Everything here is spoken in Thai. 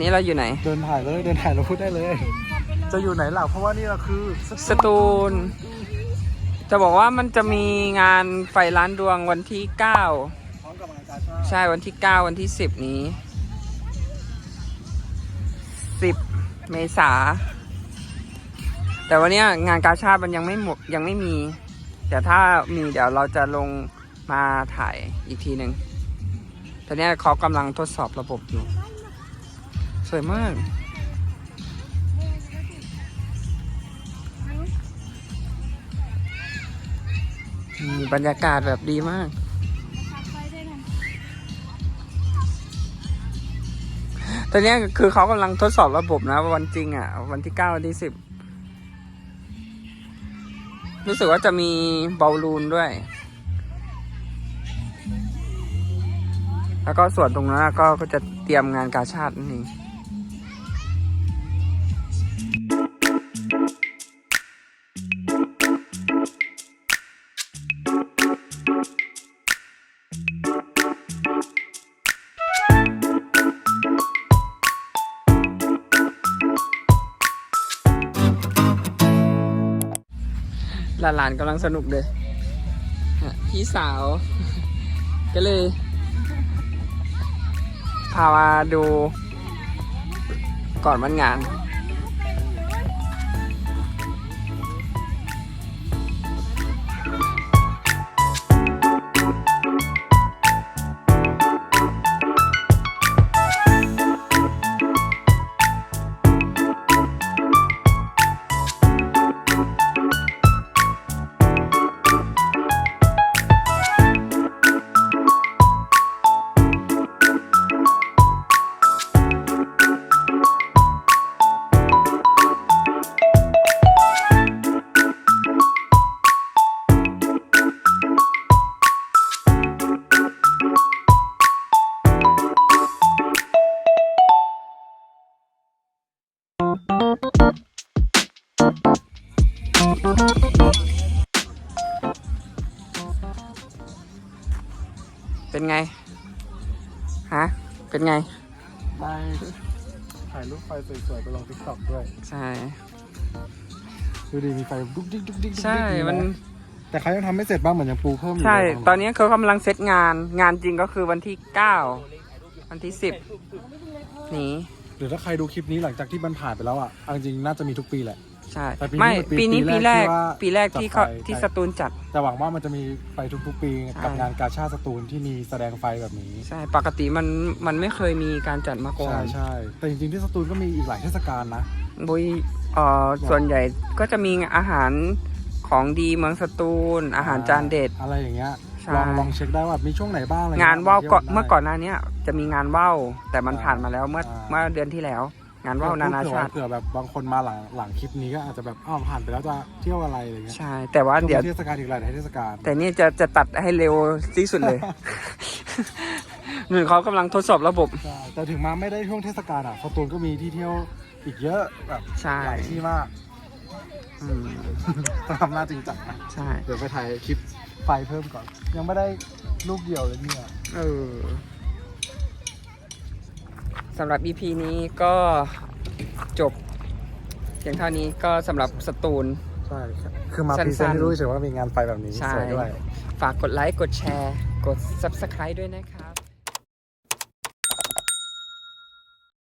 นี้เราอยู่ไหน เดินถ่ายเลยเดินถ่ายเราพูดได้เลย จะอยู่ไหนล่ะเพราะว่านี่เราคือสตูล จะบอกว่ามันจะมีงานไฟล้านดวงวันที่9พร้อมกับงานกาชาติใช่วันที่ 9 วันที่ 10 นี้ 10 เมษา แต่วันเนี้ยงานกาชาติมันยังไม่หมดยังไม่มี แต่ถ้ามีเดี๋ยวเราจะลงมาถ่ายอีกทีหนึ่งตอนเนี้ยเขากำลังทดสอบระบบอยู่ สวยมากมีบรรยากาศแบบดีมาก ตอนนี้คือเขากำลังทดสอบระบบนะ วันจริงอะ วันที่เก้าวันที่สิบ รู้สึกว่าจะมีบอลลูนด้วย แล้วก็ส่วนตรงนั้นก็จะเตรียมงานกาชาตินั่ หลานๆกำลังสนุกเลยพี่สาว ก็เลย พามาดูก่อนวันงาน เป็นไง ฮะ เป็นไง ได้ถ่ายรูปไฟสวยๆไปลงทิกตอกด้วย ใช่ ดูดีมีไฟดุ๊กดิ๊กดุ๊กดิ๊กดุ๊กดิ๊กใช่ อยู่ะมัน แต่เขายังทำไม่เสร็จบ้างเหมือนยังปูเพิ่มอยู่ใช่ เลยตอนนี้เขากำลังเซตงาน งานจริงก็คือวันที่เก้า วันที่สิบนี้หรือถ้าใครดูคลิปนี้หลังจากที่มันผ่านไปแล้วอะเอาจริงๆน่าจะมีทุกปีแหละ ใช่แต่ปีนี้ไม่มันปีปีนี้ปีปีแรแรกกที่ว่าปีแรกที่เขาจัดไฟ ที่ใช่สตูลจัด แต่หวังว่ามันจะมีไปทุกๆ ปีกับใช่ งานกาชาติสตูลที่มีแสดงไฟแบบนี้ ใช่ปกติมันมันไม่เคยมีการจัดมาก่อใช่นใช่แต่จริงๆที่สตูลก็มีอีกหลายเทศกาลนะ บุยเอ่อส่วนใหญ่ก็จะมีอาหารของดีเมืองสตูล อาหารจานเด็ด อะไรอย่างเงี้ยใช่ ลองลองเช็คได้ว่ามีช่วงไหนบ้างอะไรงานว่าวก่อนที่ยวได้เมื่อก่อนหน้าเนี้ยจะมีงานว่าวแต่มันอ่าผ่านมาแล้วเมื่ออ่าเมื่อเดือนที่แล้ว งานว่าวนานาชาติ เผื่อแบบบางคนมาหลังหลังคลิปนี้ก็อาจจะแบบอ้าวผ่านไปแล้วจะเที่ยวอะไรอะไรเงี้ยใช่ แต่ว่าเดี๋ยวช่งเทศกาลอีกหลายเทศกาลแต่นี่จะจะตัดให้เร็วที่สุดเลยเหมือนเขากำลังทดสอบระบบใช่แต่ถึงมาไม่ได้ช่วงเทศกาลอะสตูลก็มีที่เที่ยวอีกเยอะแบบใช่หลายที่มากอืมต้องทำหน้าจริงจังนะใช่เดี๋ยวไปถ่ายคลิปไฟเพิ่มก่อน ยังไม่ได้ลูกเดียวเลยเนี่ยเออ สำหรับ EP นี้ก็จบเพียงเท่านี้ก็สำหรับสตูล ใช่ครับคือมาสั้พนๆรีเซนต์ให้รู้เฉยว่ามีงานไฟแบบนี้ใช่ สวยด้วย ฝากกดไลค์ กดแชร์ กด Subscribe ด้วยนะครับ